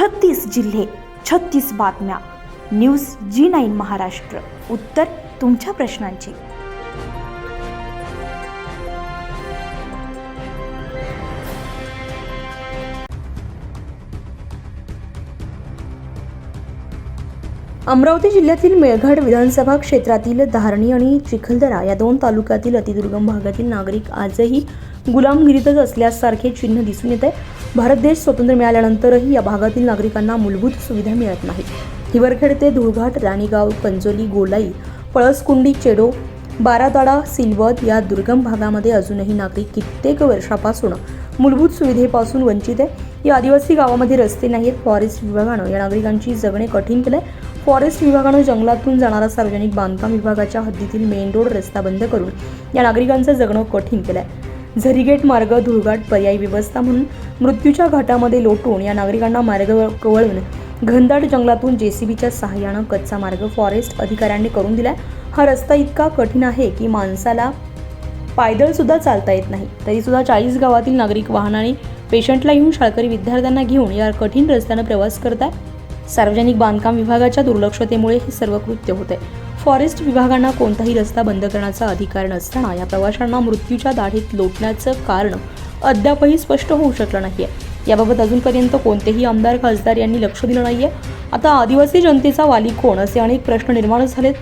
छत्तीस जिल्हे छत्तीस बातम्या. न्यूज जी नाईन महाराष्ट्र. उत्तर तुमच्या प्रश्नांची. अमरावती जिल्ह्यातील मेळघाट विधानसभा क्षेत्रातील धारणी आणि चिखलदरा या दोन तालुक्यातील अतिदुर्गम भागातील नागरिक आजही गुलामगिरीतच असल्यासारखे चिन्ह दिसून येत आहे भारत देश स्वतंत्र मिळाल्यानंतरही या भागातील नागरिकांना मूलभूत सुविधा मिळत नाहीत. हिवरखेड ते धुळघाट राणीगाव पंचोली गोलाई पळसकुंडी चेडो बाराताडा सिलवत या दुर्गम भागामध्ये अजूनही नागरिक कित्येक वर्षापासून मूलभूत सुविधेपासून वंचित आहे. या आदिवासी गावामध्ये रस्ते नाहीत फॉरेस्ट विभागानं या नागरिकांची जगणे कठीण केलंय. फॉरेस्ट विभागानं जंगलातून जाणारा सार्वजनिक बांधकाम विभागाच्या हद्दीतील मेन रोड रस्ता बंद करून या नागरिकांचं जगणं कठीण केलंय. झरीगेट मार्ग धुळघाट पर्यायी व्यवस्था म्हणून मृत्यूच्या घाटामध्ये लोटून या नागरिकांना मार्ग कवळून घनदाट जंगलातून जेसीबीच्या सहाय्यानं कच्चा मार्ग फॉरेस्ट अधिकाऱ्यांनी करून दिलाय. हा रस्ता इतका कठीण आहे की माणसाला पायदळ सुद्धा चालता येत नाही. तरी सुद्धा चाळीस गावातील नागरिक वाहनाने पेशंटला येऊन शाळकरी विद्यार्थ्यांना घेऊन या कठीण रस्त्यानं प्रवास करत आहे सार्वजनिक बांधकाम विभागाच्या दुर्लक्षतेमुळे हे सर्व कृत्य होते. फॉरेस्ट विभागांना कोणताही रस्ता बंद करण्याचा अधिकार नसताना या प्रवाशांना मृत्यूच्या दाढीत लोटण्याचं कारण अद्यापही स्पष्ट होऊ शकलं नाहीये. याबाबत अजूनपर्यंत कोणतेही आमदार खासदार यांनी लक्ष दिलं नाहीये. आता आदिवासी जनतेचा वाली कोण? असे अनेक प्रश्न निर्माण झालेत.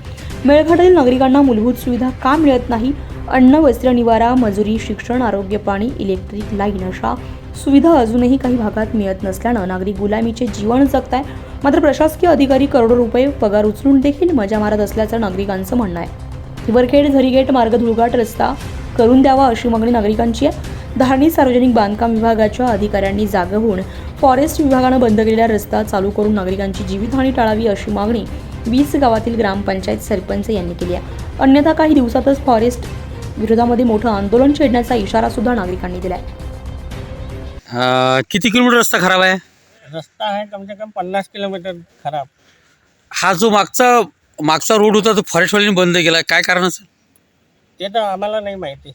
मेळघाटातील नागरिकांना मूलभूत सुविधा का मिळत नाही? अन्न वस्त्र निवारा मजुरी शिक्षण आरोग्य पाणी इलेक्ट्रिक लाईन अशा सुविधा अजूनही काही भागात मिळत नसल्यानं नागरिक गुलामीचे जीवन जगताय. मात्र प्रशासकीय अधिकारी करोडो रुपये पगार उचलून देखील मजा मारत असल्याचं नागरिकांचं म्हणणं आहे. हिवरखेड झरीगेट मार्ग धुळघाट रस्ता करून द्यावा अशी मागणी नागरिकांची आहे. धारणी सार्वजनिक बांधकाम विभागाच्या अधिकाऱ्यांनी जाग होऊन फॉरेस्ट विभागानं बंद केलेला रस्ता चालू करून नागरिकांची जीवितहानी टाळावी अशी मागणी वीस गावातील ग्रामपंचायत सरपंच यांनी केली आहे. अन्यथा काही दिवसातच फॉरेस्ट विरोधामध्ये मोठं आंदोलन छेडण्याचा इशारा सुद्धा नागरिकांनी दिलाय. अं, किती किलोमीटर रस्ता खराब आहे? रस्ता आहे कम से कम पन्नास किलोमीटर खराब. हा जो मागचा मागचा रोड होता तो फॉरेस्टवाल्यांनी बंद केला. काय कारण असेल? ते तर आम्हाला नाही माहिती.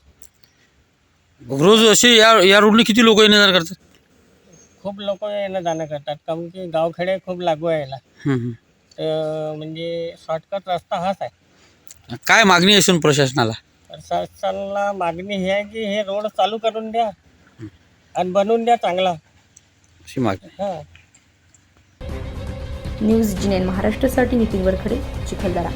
रोज असे या या रोडने किती लोक येणार करतात? खूप लोक येणं जाणं करतात. कारण की गावखेडे खूप लागू आहे याला. हम्म, हम्म. तर म्हणजे शॉर्टकट रस्ता हाच आहे. काय मागणी असेल प्रशासनाला? प्रशासनाला मागणी ही आहे की हे रोड चालू करून द्या आणि बनवून द्या चांगला. अशी मागणी. हां. न्यूज जी नाईन महाराष्ट्रासाठी नितीन वरखडे चिखलदरा.